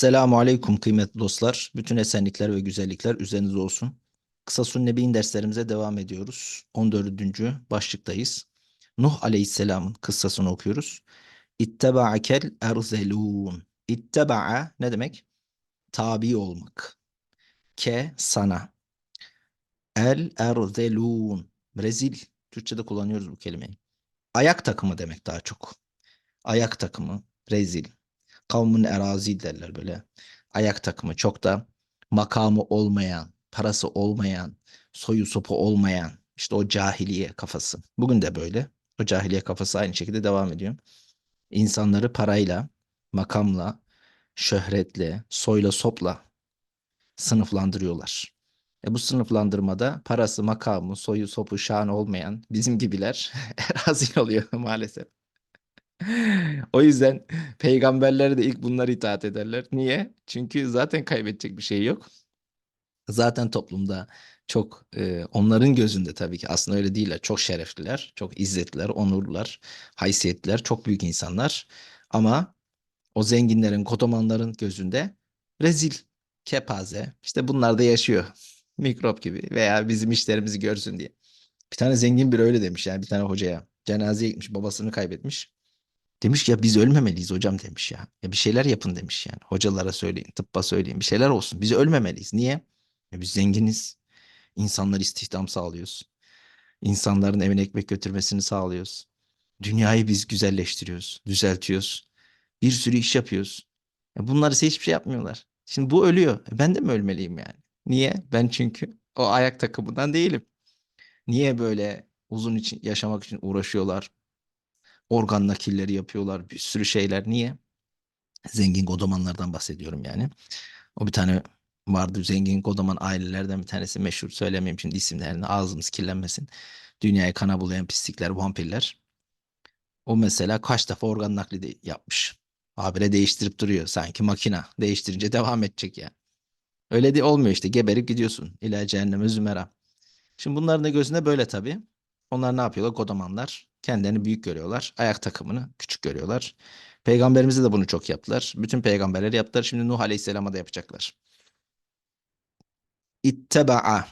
Selamun Aleyküm kıymetli dostlar. Bütün esenlikler ve güzellikler üzerinize olsun. Kısa Sünnebi'nin derslerimize devam ediyoruz. 14. başlıktayız. Nuh Aleyhisselam'ın kıssasını okuyoruz. İtteba'akel erzelûn. İtteba'a ne demek? Tabi olmak. Ke sana. El erzelûn. Rezil. Türkçe'de kullanıyoruz bu kelimeyi. Ayak takımı demek daha çok. Ayak takımı, rezil kavmin erazi derler böyle. Ayak takımı çok da makamı olmayan, parası olmayan, soyu sopu olmayan işte o cahiliye kafası. Bugün de böyle. O cahiliye kafası aynı şekilde devam ediyor. İnsanları parayla, makamla, şöhretle, soyla sopla sınıflandırıyorlar. E bu sınıflandırmada parası, makamı, soyu, sopu, şanı olmayan bizim gibiler erazi oluyor maalesef. O yüzden peygamberlere de ilk bunlar itaat ederler. Niye? Çünkü zaten kaybedecek bir şey yok. Zaten toplumda çok e, onların gözünde tabii ki aslında öyle değiller. Çok şerefliler, çok izzetliler, onurlular, haysiyetliler, çok büyük insanlar. Ama o zenginlerin, kodomanların gözünde rezil, kepaze. İşte bunlar da yaşıyor. Mikrop gibi veya bizim işlerimizi görsün diye. Bir tane zengin bir öyle demiş yani bir tane hocaya. Cenazeye gitmiş, babasını kaybetmiş. Demiş ya biz ölmemeliyiz hocam demiş ya. Ya bir şeyler yapın demiş yani. Hocalara söyleyin, tıbba söyleyin bir şeyler olsun. Biz ölmemeliyiz. Niye? Ya biz zenginiz. İnsanlar istihdam sağlıyoruz. İnsanların evine ekmek götürmesini sağlıyoruz. Dünyayı biz güzelleştiriyoruz, düzeltiyoruz. Bir sürü iş yapıyoruz. Ya bunlar ise hiçbir şey yapmıyorlar. Şimdi bu ölüyor. E ben de mi ölmeliyim yani? Niye? Ben çünkü o ayak takımından değilim. Niye böyle uzun için yaşamak için uğraşıyorlar? Organ nakilleri yapıyorlar. Bir sürü şeyler. Niye? Zengin godomanlardan bahsediyorum yani. O bir tane vardı zengin godoman ailelerden bir tanesi meşhur söylemeyeyim şimdi isimlerini ağzımız kirlenmesin. Dünyayı kana bulayan pislikler, vampirler. O mesela kaç defa organ nakli de yapmış. Habire değiştirip duruyor. Sanki makina. Değiştirince devam edecek ya. Yani. Öyle de olmuyor işte. Geberip gidiyorsun. İlâ cehenneme zümera. Şimdi bunların da gözünde böyle tabii. Onlar ne yapıyorlar? Godomanlar. Kendilerini büyük görüyorlar. Ayak takımını küçük görüyorlar. Peygamberimize de bunu çok yaptılar. Bütün peygamberleri yaptılar. Şimdi Nuh Aleyhisselam'a da yapacaklar. İtteba'a.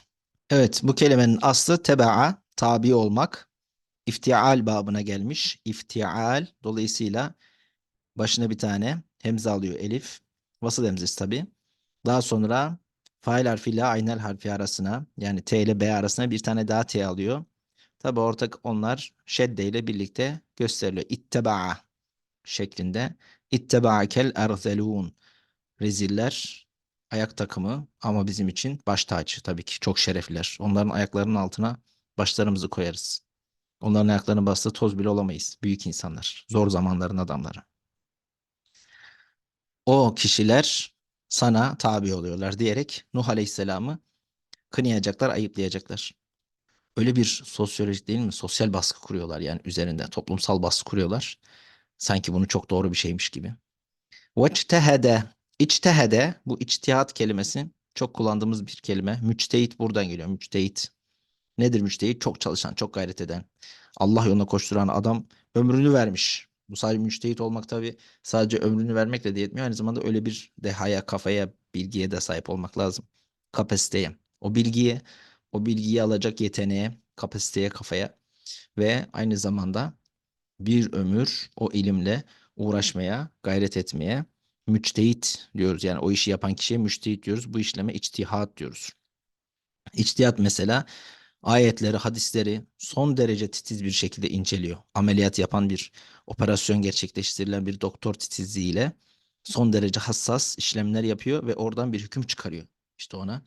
Evet bu kelimenin aslı teba'a, tabi olmak. İftial babına gelmiş. İftial dolayısıyla başına bir tane hemze alıyor elif. Vasıl hemzesi tabi. Daha sonra fail harfiyle aynel harfi arasına yani T ile B arasına bir tane daha T alıyor. Tabi ortak onlar şedde ile birlikte gösteriliyor. İtteba'a şeklinde. İtteba'akel erzelun. Reziller ayak takımı ama bizim için baş tacı tabii ki çok şerefliler. Onların ayaklarının altına başlarımızı koyarız. Onların ayaklarının bastığı toz bile olamayız. Büyük insanlar. Zor zamanların adamları. O kişiler sana tabi oluyorlar diyerek Nuh Aleyhisselam'ı kınayacaklar, ayıplayacaklar öyle bir sosyolojik değil mi? Sosyal baskı kuruyorlar yani üzerinde. Toplumsal baskı kuruyorlar. Sanki bunu çok doğru bir şeymiş gibi. Veçtehede. İçtehede bu içtihat kelimesi çok kullandığımız bir kelime. Müçtehit buradan geliyor. Müçtehit. Nedir müçtehit? Çok çalışan, çok gayret eden. Allah yoluna koşturan adam ömrünü vermiş. Bu sadece müçtehit olmak tabii sadece ömrünü vermekle de yetmiyor. Aynı zamanda öyle bir dehaya, kafaya, bilgiye de sahip olmak lazım. Kapasiteye. O bilgiye o bilgiyi alacak yeteneğe, kapasiteye, kafaya ve aynı zamanda bir ömür o ilimle uğraşmaya, gayret etmeye müçtehit diyoruz. Yani o işi yapan kişiye müçtehit diyoruz. Bu işleme içtihat diyoruz. İçtihat mesela ayetleri, hadisleri son derece titiz bir şekilde inceliyor. Ameliyat yapan bir operasyon gerçekleştirilen bir doktor titizliğiyle son derece hassas işlemler yapıyor ve oradan bir hüküm çıkarıyor. İşte ona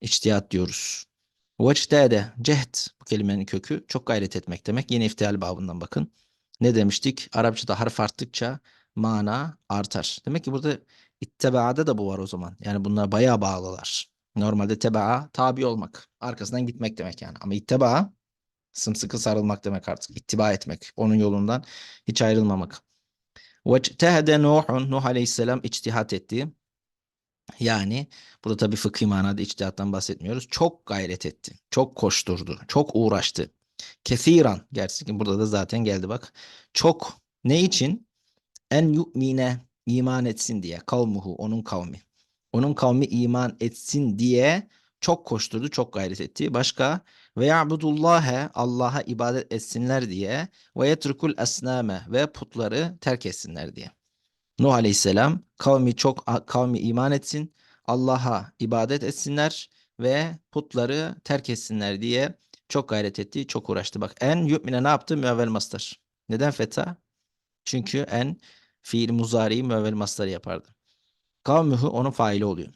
içtihat diyoruz. Vecdede, cehd bu kelimenin kökü çok gayret etmek demek. Yine iftial babından bakın. Ne demiştik? Arapçada harf arttıkça mana artar. Demek ki burada ittebaada da bu var o zaman. Yani bunlar bayağı bağlılar. Normalde tebaa tabi olmak. Arkasından gitmek demek yani. Ama ittibaa sımsıkı sarılmak demek artık. İttiba etmek. Onun yolundan hiç ayrılmamak. Vectehede Nuhun, Nuh Aleyhisselam içtihat etti. Yani burada tabii fıkhi manada içtihattan bahsetmiyoruz. Çok gayret etti. Çok koşturdu. Çok uğraştı. Kesiran. Gerçekten burada da zaten geldi bak. Çok. Ne için? En yu'mine. iman etsin diye. Kavmuhu onun kavmi. Onun kavmi iman etsin diye çok koşturdu, çok gayret etti. Başka ve ya'budullâhe Allah'a ibadet etsinler diye ve yetrukul esname ve putları terk etsinler diye. Nuh Aleyhisselam kavmi çok kavmi iman etsin, Allah'a ibadet etsinler ve putları terk etsinler diye çok gayret etti, çok uğraştı. Bak en yu'mine ne yaptı? Müevvel mastar. Neden feta? Çünkü en fiil muzari müevvel mastarı yapardı. Kavmuhu onun faili oluyor.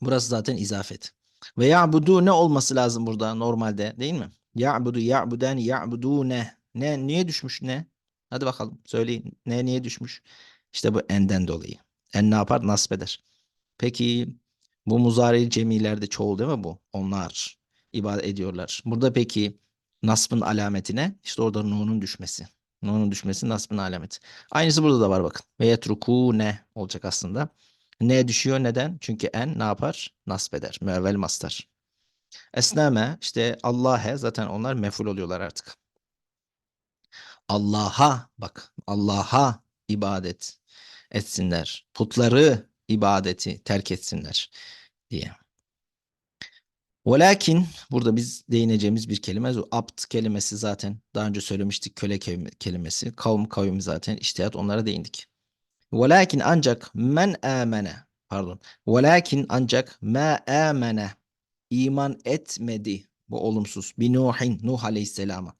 Burası zaten izafet. Ve ya'budu ne olması lazım burada normalde değil mi? Ya'budu ya'buden ya'budune. Ne niye düşmüş ne? Hadi bakalım söyleyin. Ne niye düşmüş? İşte bu enden dolayı. En ne yapar? Nasip eder. Peki bu muzari cemilerde çoğul değil mi bu? Onlar ibadet ediyorlar. Burada peki nasbın alameti ne? İşte orada nunun düşmesi. Nunun düşmesi nasbın alameti. Aynısı burada da var bakın. Ve yetruku ne olacak aslında. Ne düşüyor neden? Çünkü en ne yapar? Nasb eder. Müevvel mastar. Esname işte Allah'e zaten onlar meful oluyorlar artık. Allah'a bak Allah'a ibadet etsinler. Putları ibadeti terk etsinler diye. Velakin burada biz değineceğimiz bir kelime abd kelimesi zaten daha önce söylemiştik köle kelimesi. Kavm kavim zaten iştihat onlara değindik. Velakin ancak men amene pardon. Velakin ancak ma amene iman etmedi. Bu olumsuz. Bi Nuhin Nuh Aleyhisselam'a.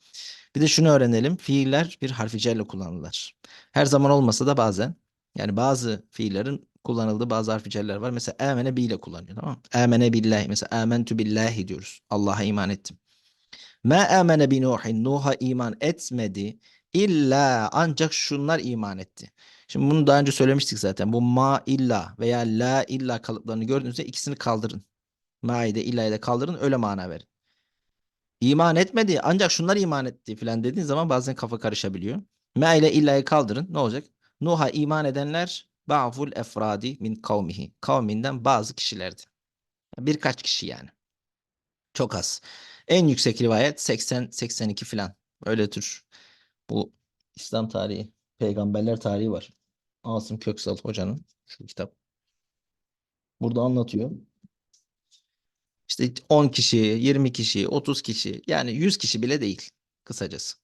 Bir de şunu öğrenelim. Fiiller bir harfi kullanılır. Her zaman olmasa da bazen. Yani bazı fiillerin kullanıldığı bazı harfi celler var. Mesela amene bi ile kullanıyor tamam mı? Amene billahi. Mesela amentu billahi diyoruz. Allah'a iman ettim. Ma amene bi Nuhin. Nuh'a iman etmedi. İlla ancak şunlar iman etti. Şimdi bunu daha önce söylemiştik zaten. Bu ma illa veya la illa kalıplarını gördüğünüzde ikisini kaldırın. Ma ile illa ile kaldırın öyle mana verin. İman etmedi ancak şunlar iman etti filan dediğin zaman bazen kafa karışabiliyor. Ma ile illa'yı kaldırın ne olacak? Nuh'a iman edenler ba'ful efradi min kavmihi. Kavminden bazı kişilerdi. Birkaç kişi yani. Çok az. En yüksek rivayet 80-82 filan. Öyle tür. Bu İslam tarihi, peygamberler tarihi var. Asım Köksal hocanın şu kitap. Burada anlatıyor. İşte 10 kişi, 20 kişi, 30 kişi yani 100 kişi bile değil kısacası.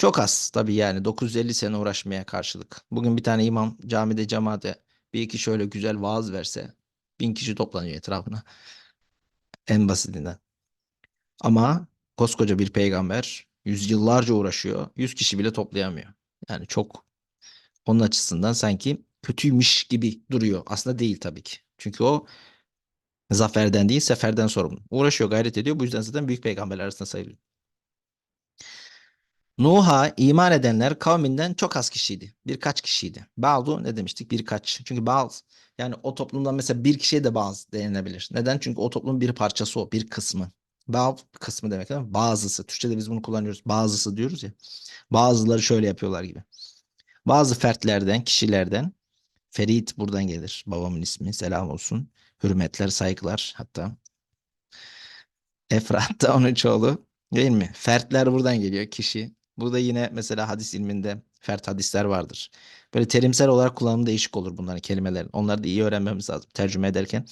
Çok az tabii yani 950 sene uğraşmaya karşılık. Bugün bir tane imam camide cemaate bir iki şöyle güzel vaaz verse bin kişi toplanıyor etrafına. En basitinden. Ama koskoca bir peygamber yüzyıllarca uğraşıyor. Yüz kişi bile toplayamıyor. Yani çok onun açısından sanki kötüymüş gibi duruyor. Aslında değil tabii ki. Çünkü o zaferden değil seferden sorumlu. Uğraşıyor, gayret ediyor. Bu yüzden zaten büyük peygamberler arasında sayılıyor. Nuh'a iman edenler kavminden çok az kişiydi. Birkaç kişiydi. Bazı ne demiştik? Birkaç. Çünkü bazı yani o toplumdan mesela bir kişiye de bazı denilebilir. Neden? Çünkü o toplumun bir parçası o, bir kısmı. Bazı kısmı demek değil mi? Bazısı. Türkçe'de biz bunu kullanıyoruz. Bazısı diyoruz ya. Bazıları şöyle yapıyorlar gibi. Bazı fertlerden, kişilerden Ferit buradan gelir. Babamın ismi. Selam olsun. Hürmetler, saygılar hatta. Efrat da onun çoğulu. Değil mi? Fertler buradan geliyor. Kişi. Burada yine mesela hadis ilminde fert hadisler vardır. Böyle terimsel olarak kullanımı değişik olur bunların kelimelerin. Onları da iyi öğrenmemiz lazım. Tercüme ederken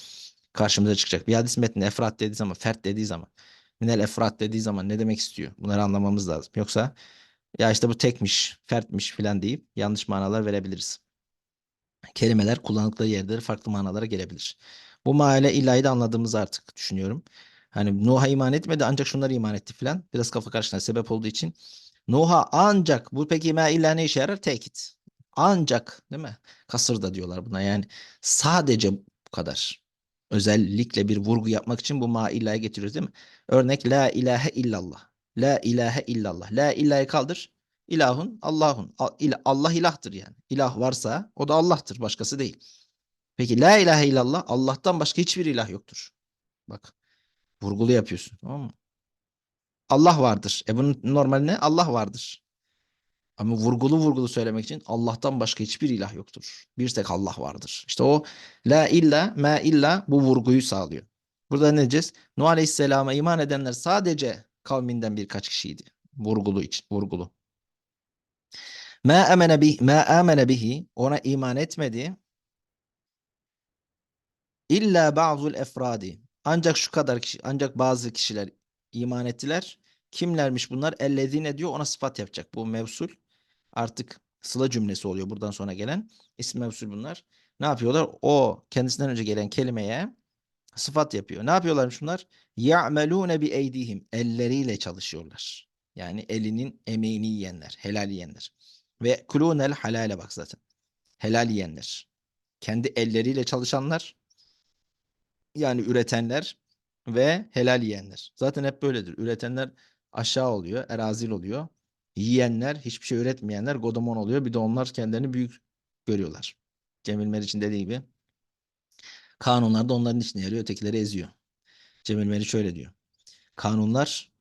karşımıza çıkacak. Bir hadis metni efrat dediği zaman, fert dediği zaman, minel efrat dediği zaman ne demek istiyor? Bunları anlamamız lazım. Yoksa ya işte bu tekmiş, fertmiş filan deyip yanlış manalar verebiliriz. Kelimeler kullanıldıkları yerde farklı manalara gelebilir. Bu mahalle ilahi de anladığımızı artık düşünüyorum. Hani Nuh'a iman etmedi ancak şunları iman etti filan. Biraz kafa karışına sebep olduğu için. Nuh'a ancak bu peki ma illa ne işe yarar? Tekit. Ancak değil mi? Kasır da diyorlar buna yani sadece bu kadar. Özellikle bir vurgu yapmak için bu ma illa'ya getiriyoruz değil mi? Örnek la ilahe illallah. La ilahe illallah. La ilahe kaldır. İlahun Allahun. Allah ilahtır yani. İlah varsa o da Allah'tır. Başkası değil. Peki la ilahe illallah Allah'tan başka hiçbir ilah yoktur. Bak vurgulu yapıyorsun tamam mı? Allah vardır. E bunun normali ne? Allah vardır. Ama vurgulu vurgulu söylemek için Allah'tan başka hiçbir ilah yoktur. Bir tek Allah vardır. İşte o la illa ma illa bu vurguyu sağlıyor. Burada ne diyeceğiz? Nuh Aleyhisselam'a iman edenler sadece kavminden birkaç kişiydi. Vurgulu için, vurgulu. Ma amene bi ma amene bihi ona iman etmedi. İlla ba'zul efradi. Ancak şu kadar kişi, ancak bazı kişiler iman ettiler. Kimlermiş bunlar? Ellezine diyor ona sıfat yapacak. Bu mevsul artık sıla cümlesi oluyor buradan sonra gelen. İsim mevsul bunlar. Ne yapıyorlar? O kendisinden önce gelen kelimeye sıfat yapıyor. Ne yapıyorlarmış bunlar? Ya'melune bi eydihim. Elleriyle çalışıyorlar. Yani elinin emeğini yiyenler, helal yiyenler. Ve kulunel halale bak zaten. Helal yiyenler. Kendi elleriyle çalışanlar yani üretenler ve helal yiyenler. Zaten hep böyledir. Üretenler aşağı oluyor, erazil oluyor. Yiyenler, hiçbir şey üretmeyenler godomon oluyor. Bir de onlar kendilerini büyük görüyorlar. Cemil Meriç'in dediği gibi kanunlar da onların içine yarıyor, ötekileri eziyor. Cemil Meriç şöyle diyor. Kanunlar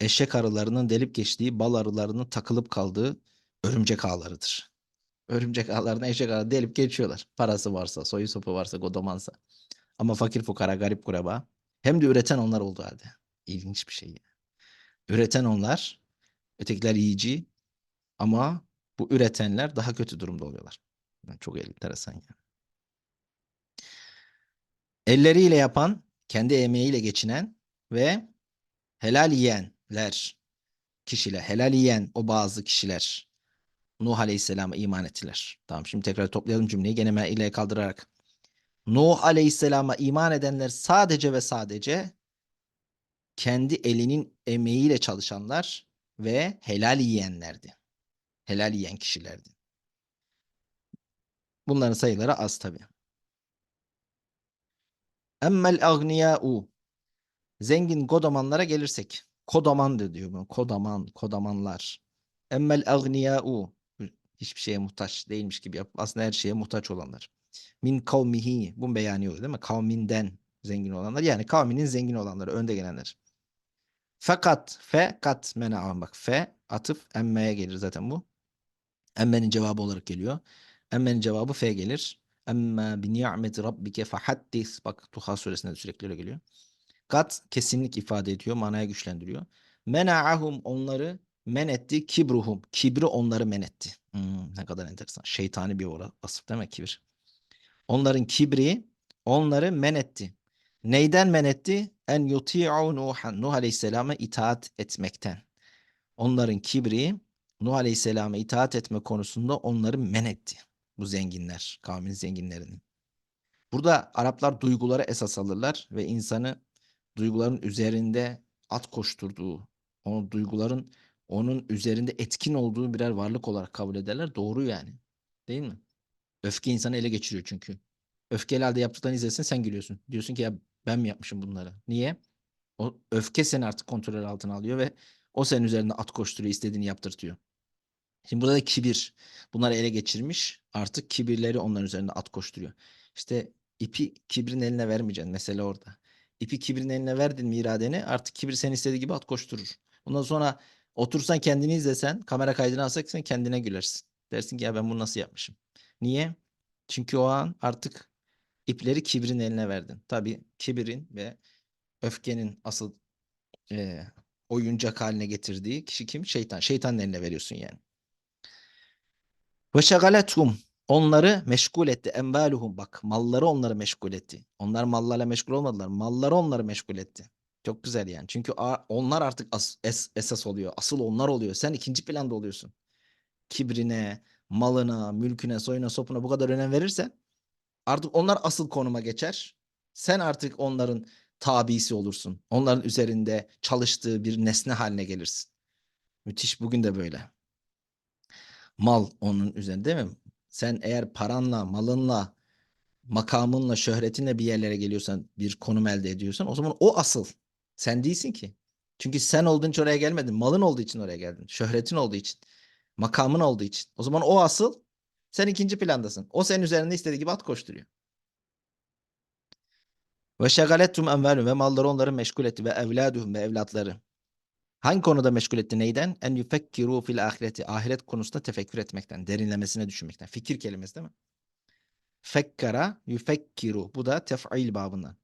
eşek arılarının delip geçtiği, bal arılarının takılıp kaldığı örümcek ağlarıdır. Örümcek ağlarına eşek arıları delip geçiyorlar. Parası varsa, soyu sopu varsa, godomansa. Ama fakir fukara, garip kuraba. Hem de üreten onlar oldu halde. İlginç bir şey. Üreten onlar, ötekiler yiyici ama bu üretenler daha kötü durumda oluyorlar. Yani çok enteresan yani. Elleriyle yapan, kendi emeğiyle geçinen ve helal yiyenler, kişiler, helal yiyen o bazı kişiler Nuh Aleyhisselam'a iman ettiler. Tamam şimdi tekrar toplayalım cümleyi gene ile kaldırarak. Nuh Aleyhisselam'a iman edenler sadece ve sadece kendi elinin emeğiyle çalışanlar ve helal yiyenlerdi. Helal yiyen kişilerdi. Bunların sayıları az tabi. Emmel agniyâ'u Zengin kodamanlara gelirsek. Kodamandır diyor bunu. Kodaman, kodamanlar. Emmel agniyâ'u Hiçbir şeye muhtaç değilmiş gibi yapıp aslında her şeye muhtaç olanlar. Min kavmihi. Bu beyanıyor değil mi? Kavminden zengin olanlar. Yani kavminin zengin olanları. Önde gelenler. Fakat fe kat mena bak fe atıf emmeye gelir zaten bu. Emmenin cevabı olarak geliyor. Emmenin cevabı fe gelir. Emme bi ni'meti rabbike fahaddis. Bak Tuha suresinde de sürekli öyle geliyor. Kat kesinlik ifade ediyor. Manaya güçlendiriyor. Mena'ahum onları men etti. Kibruhum. Kibri onları men etti. Hmm, ne kadar enteresan. Şeytani bir vasıf değil mi kibir? Onların kibri onları men etti. Neyden men etti? En yuti'u Nuhan. Nuh Aleyhisselam'a itaat etmekten. Onların kibri Nuh Aleyhisselam'a itaat etme konusunda onları men etti. Bu zenginler, kavmin zenginlerinin. Burada Araplar duyguları esas alırlar ve insanı duyguların üzerinde at koşturduğu, o duyguların onun üzerinde etkin olduğu birer varlık olarak kabul ederler. Doğru yani. Değil mi? Öfke insanı ele geçiriyor çünkü. Öfkeyle halde yaptıklarını izlesin sen gülüyorsun. Diyorsun ki ya ben mi yapmışım bunları? Niye? O öfke seni artık kontrol altına alıyor ve o senin üzerinde at koşturuyor, istediğini yaptırtıyor. Şimdi burada da kibir. Bunları ele geçirmiş. Artık kibirleri onların üzerinde at koşturuyor. İşte ipi kibrin eline vermeyeceksin. Mesele orada. İpi kibrin eline verdin mi iradeni artık kibir senin istediği gibi at koşturur. Ondan sonra otursan kendini izlesen, kamera kaydını alsak sen kendine gülersin. Dersin ki ya ben bunu nasıl yapmışım? Niye? Çünkü o an artık ipleri kibrin eline verdin. Tabii kibirin ve öfkenin asıl e, oyuncak haline getirdiği kişi kim? Şeytan. Şeytanın eline veriyorsun yani. Ve şegalethum onları meşgul etti. Envaluhum bak malları onları meşgul etti. Onlar mallarla meşgul olmadılar. Malları onları meşgul etti. Çok güzel yani. Çünkü onlar artık as, es, esas oluyor. Asıl onlar oluyor. Sen ikinci planda oluyorsun. Kibrine, malına, mülküne, soyuna, sopuna bu kadar önem verirsen artık onlar asıl konuma geçer. Sen artık onların tabisi olursun. Onların üzerinde çalıştığı bir nesne haline gelirsin. Müthiş bugün de böyle. Mal onun üzerinde değil mi? Sen eğer paranla, malınla, makamınla, şöhretinle bir yerlere geliyorsan, bir konum elde ediyorsan o zaman o asıl. Sen değilsin ki. Çünkü sen olduğun için oraya gelmedin. Malın olduğu için oraya geldin. Şöhretin olduğu için. Makamın olduğu için. O zaman o asıl. Sen ikinci plandasın. O senin üzerinde istediği gibi at koşturuyor. Ve şegalettum envelum ve malları onları meşgul etti ve evladuhum ve evlatları. Hangi konuda meşgul etti neyden? En yufekkiru fil ahireti. Ahiret konusunda tefekkür etmekten, derinlemesine düşünmekten. Fikir kelimesi değil mi? Fekkara yufekkiru. Bu da tef'il babından.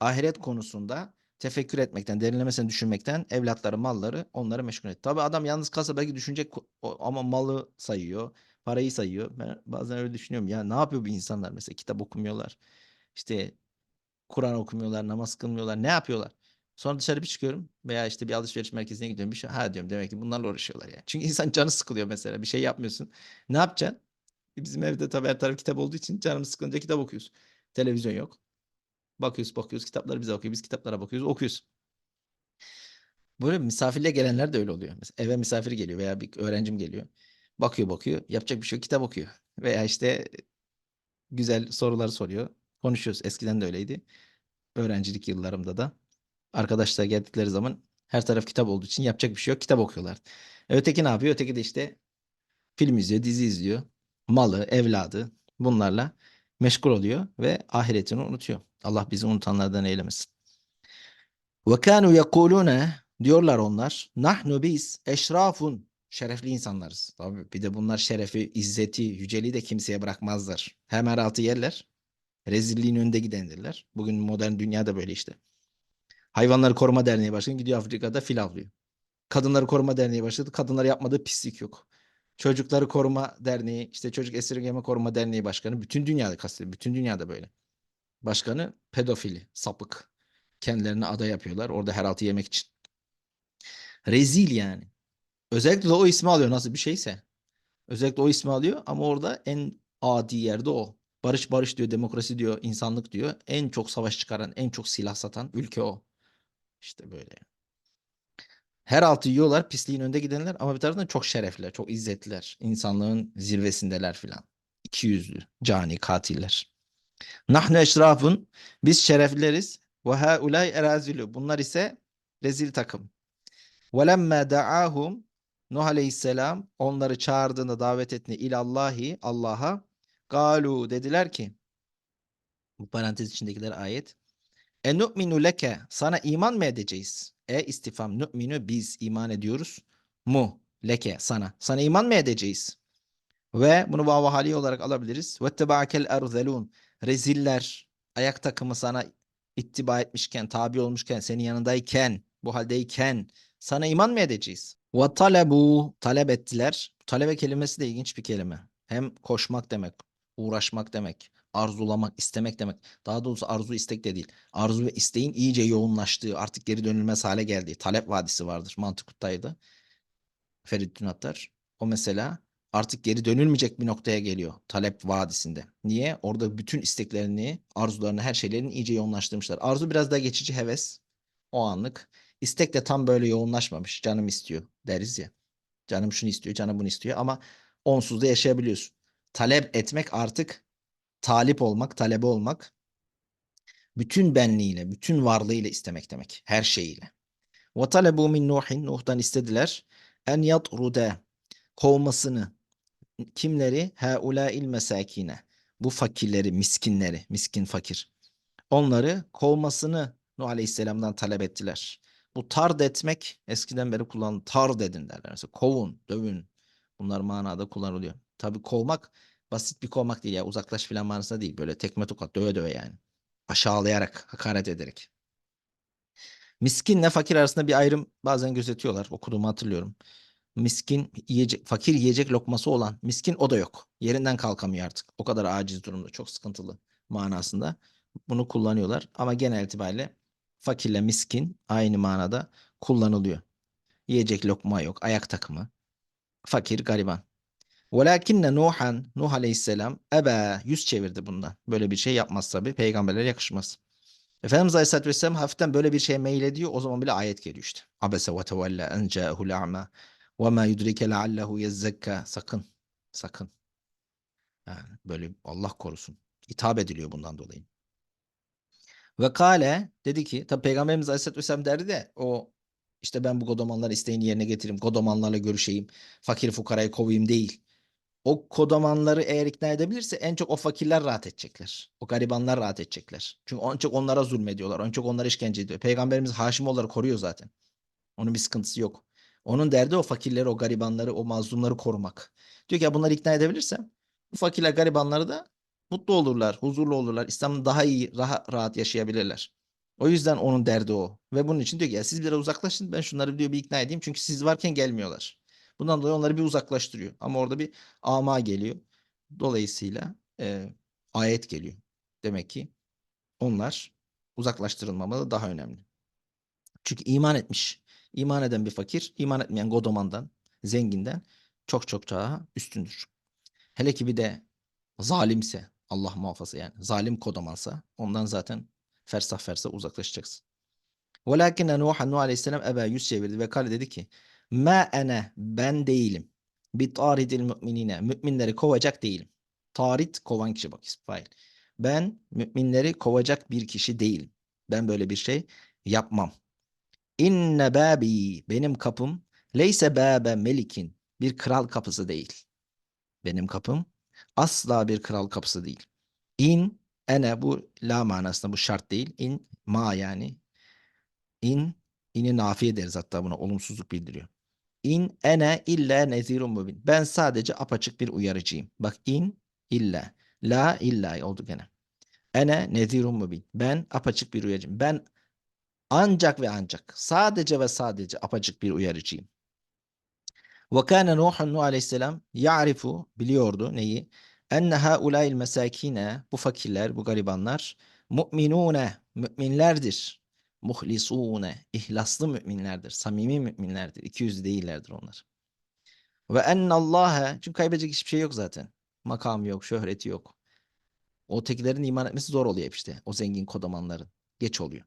Ahiret konusunda tefekkür etmekten, derinlemesine düşünmekten evlatları, malları onları meşgul et. Tabii adam yalnız kalsa belki düşünecek ama malı sayıyor, parayı sayıyor. Ben bazen öyle düşünüyorum. Ya ne yapıyor bu insanlar mesela? Kitap okumuyorlar. İşte Kur'an okumuyorlar, namaz kılmıyorlar. Ne yapıyorlar? Sonra dışarı bir çıkıyorum veya işte bir alışveriş merkezine gidiyorum. Bir şey, ha diyorum demek ki bunlarla uğraşıyorlar yani. Çünkü insan canı sıkılıyor mesela. Bir şey yapmıyorsun. Ne yapacaksın? E Bizim evde tabii her taraf kitap olduğu için canımız sıkılınca kitap okuyoruz. Televizyon yok. Bakıyoruz bakıyoruz kitapları bize bakıyor. Biz kitaplara bakıyoruz okuyoruz. Böyle misafirle gelenler de öyle oluyor. Mesela eve misafir geliyor veya bir öğrencim geliyor. Bakıyor bakıyor. Yapacak bir şey yok. Kitap okuyor. Veya işte güzel soruları soruyor. Konuşuyoruz. Eskiden de öyleydi. Öğrencilik yıllarımda da. Arkadaşlar geldikleri zaman her taraf kitap olduğu için yapacak bir şey yok. Kitap okuyorlar. E, Öteki ne yapıyor? Öteki de işte film izliyor, dizi izliyor. Malı, evladı bunlarla meşgul oluyor ve ahiretini unutuyor. Allah bizi unutanlardan eylemesin. Ve kanu yekulune diyorlar onlar. Nahnu biz eşrafun şerefli insanlarız. Tabii bir de bunlar şerefi, izzeti, yüceliği de kimseye bırakmazlar. Hemen altı yerler. Rezilliğin önünde gidendirler. Bugün modern dünyada böyle işte. Hayvanları Koruma Derneği Başkanı gidiyor Afrika'da fil avlıyor. Kadınları Koruma Derneği başladı. Kadınları yapmadığı pislik yok. Çocukları Koruma Derneği, işte Çocuk Esirgeme Koruma Derneği Başkanı bütün dünyada kastediyor. Bütün dünyada böyle. Başkanı pedofili, sapık. Kendilerine ada yapıyorlar. Orada her altı yemek için. Rezil yani. Özellikle de o ismi alıyor nasıl bir şeyse. Özellikle o ismi alıyor ama orada en adi yerde o. Barış barış diyor, demokrasi diyor, insanlık diyor. En çok savaş çıkaran, en çok silah satan ülke o. İşte böyle her altı yiyorlar pisliğin önde gidenler ama bir taraftan çok şerefliler, çok izzetliler. insanlığın zirvesindeler filan. İki yüzlü, cani katiller. Nahnu eşrafun biz şerefleriz. Ve haulay erazülü. Bunlar ise rezil takım. Ve lemme da'ahum Nuh aleyhisselam onları çağırdığında davet ettiğinde ilallahi Allah'a galu dediler ki bu parantez içindekiler ayet e nu'minu leke sana iman mı edeceğiz? E istifam nu'minu biz iman ediyoruz mu leke sana sana iman mı edeceğiz? Ve bunu vav hali olarak alabiliriz. Ve tebaakel erzelun reziller ayak takımı sana ittiba etmişken tabi olmuşken senin yanındayken bu haldeyken sana iman mı edeceğiz? Ve talebu talep ettiler. Talebe kelimesi de ilginç bir kelime. Hem koşmak demek, uğraşmak demek, arzulamak, istemek demek. Daha doğrusu arzu istek de değil. Arzu ve isteğin iyice yoğunlaştığı, artık geri dönülmez hale geldiği talep vadisi vardır Mantıkut'taydı. Feridun Attar. O mesela artık geri dönülmeyecek bir noktaya geliyor talep vadisinde. Niye? Orada bütün isteklerini, arzularını, her şeylerini iyice yoğunlaştırmışlar. Arzu biraz daha geçici heves. O anlık. İstek de tam böyle yoğunlaşmamış. Canım istiyor deriz ya. Canım şunu istiyor, canım bunu istiyor ama onsuz da yaşayabiliyorsun. Talep etmek artık talip olmak, talebe olmak bütün benliğiyle, bütün varlığıyla istemek demek. Her şeyiyle. Ve talebu min Nuhin Nuh'tan istediler en yatrude kovmasını kimleri? Haulail mesakine. Bu fakirleri, miskinleri, miskin fakir. Onları kovmasını Nuh Aleyhisselam'dan talep ettiler. Bu tard etmek eskiden beri kullanılan tard edin derler. Mesela kovun, dövün. Bunlar manada kullanılıyor. Tabii kovmak basit bir kovmak değil ya. Uzaklaş filan manasında değil. Böyle tekme tokat döve döve yani. Aşağılayarak, hakaret ederek. Miskinle fakir arasında bir ayrım bazen gözetiyorlar. Okuduğumu hatırlıyorum. Miskin yiyecek, fakir yiyecek lokması olan miskin o da yok. Yerinden kalkamıyor artık. O kadar aciz durumda, çok sıkıntılı manasında. Bunu kullanıyorlar ama genel itibariyle fakirle miskin aynı manada kullanılıyor. Yiyecek lokma yok, ayak takımı. Fakir, gariban. Velakinne Nuhan, Nuh aleyhisselam ebe yüz çevirdi bundan. Böyle bir şey yapmaz tabi. Peygamberlere yakışmaz. Efendimiz Aleyhisselatü Vesselam hafiften böyle bir şeye meylediyor. O zaman bile ayet geliyor işte. Abese ve tevella en ca'ehul a'ma ve ma yudrike leallehu yezzekka. Sakın. Sakın. Yani böyle Allah korusun. Hitap ediliyor bundan dolayı. Ve kale dedi ki tabi Peygamberimiz Aleyhisselatü Vesselam derdi de o işte ben bu godomanların isteğini yerine getireyim. Godomanlarla görüşeyim. Fakir fukarayı kovayım değil. O kodamanları eğer ikna edebilirse en çok o fakirler rahat edecekler. O garibanlar rahat edecekler. Çünkü en çok onlara zulmediyorlar. En çok onlara işkence ediyor. Peygamberimiz Haşimoğulları koruyor zaten. Onun bir sıkıntısı yok. Onun derdi o fakirleri, o garibanları, o mazlumları korumak. Diyor ki ya bunları ikna edebilirsem bu fakirler, garibanları da mutlu olurlar, huzurlu olurlar. İslam'ı daha iyi, daha rahat yaşayabilirler. O yüzden onun derdi o. Ve bunun için diyor ki ya siz biraz uzaklaşın ben şunları diyor bir ikna edeyim. Çünkü siz varken gelmiyorlar. Bundan dolayı onları bir uzaklaştırıyor. Ama orada bir ama geliyor. Dolayısıyla e, ayet geliyor. Demek ki onlar uzaklaştırılmamalı daha önemli. Çünkü iman etmiş. İman eden bir fakir, iman etmeyen godomandan, zenginden çok çok daha üstündür. Hele ki bir de zalimse, Allah muhafaza yani, zalim kodamansa ondan zaten fersah fersah uzaklaşacaksın. Velakinne Nuhan Nuh Aleyhisselam eba yüz çevirdi ve kale dedi ki Ma ene ben değilim. Bi taridil müminine. Müminleri kovacak değilim. Tarid kovan kişi bak isfail. Ben müminleri kovacak bir kişi değilim. Ben böyle bir şey yapmam. İnne babi benim kapım leyse babe melikin bir kral kapısı değil. Benim kapım asla bir kral kapısı değil. İn ene bu la manasında bu şart değil. İn ma yani. İn ini nafiye deriz hatta buna olumsuzluk bildiriyor. İn ene illa nezirun mubin. Ben sadece apaçık bir uyarıcıyım. Bak in illa. La illa oldu gene. Ene nezirun mubin. Ben apaçık bir uyarıcıyım. Ben ancak ve ancak sadece ve sadece apaçık bir uyarıcıyım. Ve kâne Nuhun Nuh aleyhisselam ya'rifu biliyordu neyi? Enne haulâil mesâkine bu fakirler, bu garibanlar mu'minûne müminlerdir. Muhlisûne ihlaslı müminlerdir. Samimi müminlerdir. İki yüzlü değillerdir onlar. Ve ennallâhe çünkü kaybedecek hiçbir şey yok zaten. Makam yok, şöhreti yok. O tekilerin iman etmesi zor oluyor işte. O zengin kodamanların. Geç oluyor.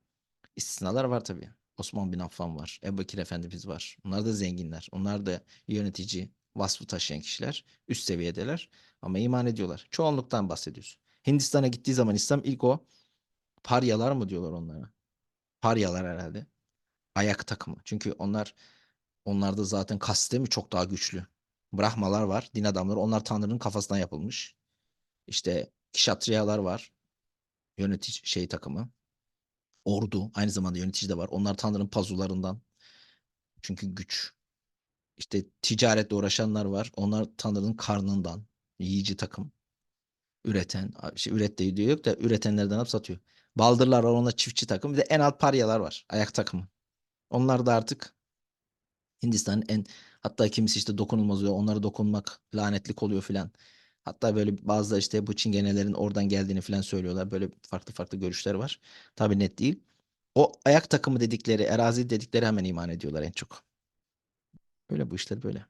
İstisnalar var tabii. Osman bin Affan var. Ebu Bekir Efendimiz var. Onlar da zenginler. Onlar da yönetici vasfı taşıyan kişiler. Üst seviyedeler. Ama iman ediyorlar. Çoğunluktan bahsediyoruz. Hindistan'a gittiği zaman İslam ilk o paryalar mı diyorlar onlara? Paryalar herhalde. Ayak takımı. Çünkü onlar onlarda zaten kas sistemi çok daha güçlü. Brahmalar var. Din adamları. Onlar Tanrı'nın kafasından yapılmış. İşte kişatriyalar var. Yönetici şey takımı ordu aynı zamanda yönetici de var. Onlar Tanrı'nın pazularından. Çünkü güç. İşte ticaretle uğraşanlar var. Onlar Tanrı'nın karnından. Yiyici takım. Üreten. Şey, üret de diyor yok da üretenlerden hep satıyor. Baldırlar var. Onlar çiftçi takım. Bir de en alt paryalar var. Ayak takımı. Onlar da artık Hindistan'ın en hatta kimisi işte dokunulmaz oluyor. Onlara dokunmak lanetlik oluyor filan. Hatta böyle bazıları işte bu çingenelerin oradan geldiğini falan söylüyorlar. Böyle farklı farklı görüşler var. Tabii net değil. O ayak takımı dedikleri, erazi dedikleri hemen iman ediyorlar en çok. Böyle bu işler böyle.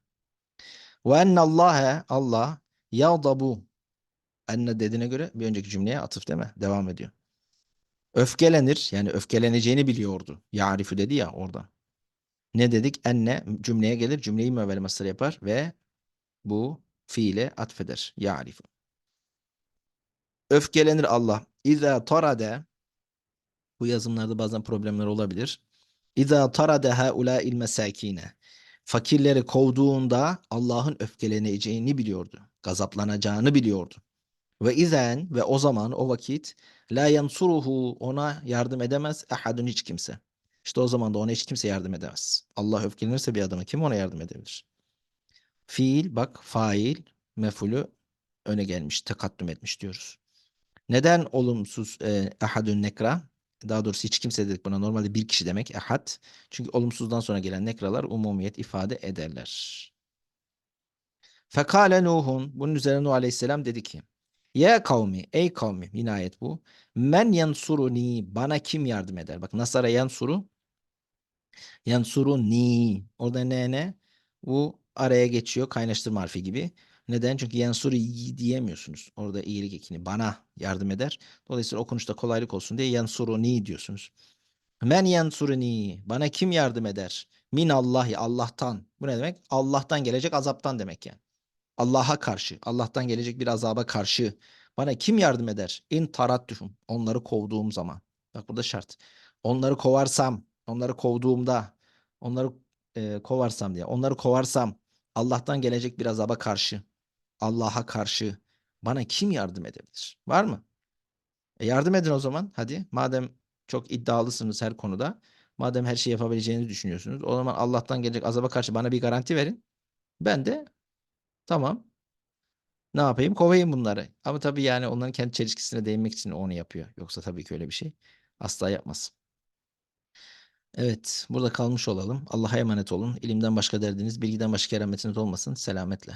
Ve ennallâhe Allah yağdabu enne dediğine göre bir önceki cümleye atıf mi? Devam ediyor. Öfkelenir yani öfkeleneceğini biliyordu. Yarifu dedi ya orada. Ne dedik? Enne cümleye gelir. Cümleyi müevvel masır yapar ve bu fiile atfeder. Ya'rifu. Öfkelenir Allah. İza tarade bu yazımlarda bazen problemler olabilir. İza tarade haulâ'il mesâkine. Fakirleri kovduğunda Allah'ın öfkeleneceğini biliyordu. Gazaplanacağını biliyordu. Ve izen ve o zaman o vakit la yansuruhu ona yardım edemez ahadun hiç kimse. İşte o zaman da ona hiç kimse yardım edemez. Allah öfkelenirse bir adama kim ona yardım edebilir? Fiil bak fail mefulü öne gelmiş, tekaddüm etmiş diyoruz. Neden olumsuz e, ahadun nekra? Daha doğrusu hiç kimse dedik buna. Normalde bir kişi demek ahad. Çünkü olumsuzdan sonra gelen nekralar umumiyet ifade ederler. Fekale Nuhun bunun üzerine Nuh Aleyhisselam dedi ki Ya kavmi ey kavmi yine ayet bu. Men yansuruni bana kim yardım eder? Bak nasara yansuru yansuruni orada ne ne? Bu araya geçiyor kaynaştırma harfi gibi. Neden? Çünkü yansuru diyemiyorsunuz. Orada iyilik ekini bana yardım eder. Dolayısıyla okunuşta kolaylık olsun diye yansuruni diyorsunuz. Men yansuruni bana kim yardım eder? Min Allahi Allah'tan. Bu ne demek? Allah'tan gelecek azaptan demek yani. Allah'a karşı, Allah'tan gelecek bir azaba karşı bana kim yardım eder? İn tarattuhum. Onları kovduğum zaman. Bak burada şart. Onları kovarsam, onları kovduğumda, onları e, kovarsam diye. Onları kovarsam Allah'tan gelecek bir azaba karşı, Allah'a karşı bana kim yardım edebilir? Var mı? E yardım edin o zaman. Hadi. Madem çok iddialısınız her konuda. Madem her şeyi yapabileceğinizi düşünüyorsunuz. O zaman Allah'tan gelecek azaba karşı bana bir garanti verin. Ben de tamam. Ne yapayım? Kovayım bunları. Ama tabii yani onların kendi çelişkisine değinmek için onu yapıyor. Yoksa tabii ki öyle bir şey asla yapmaz. Evet, burada kalmış olalım. Allah'a emanet olun. İlimden başka derdiniz, bilgiden başka kerametiniz olmasın. Selametle.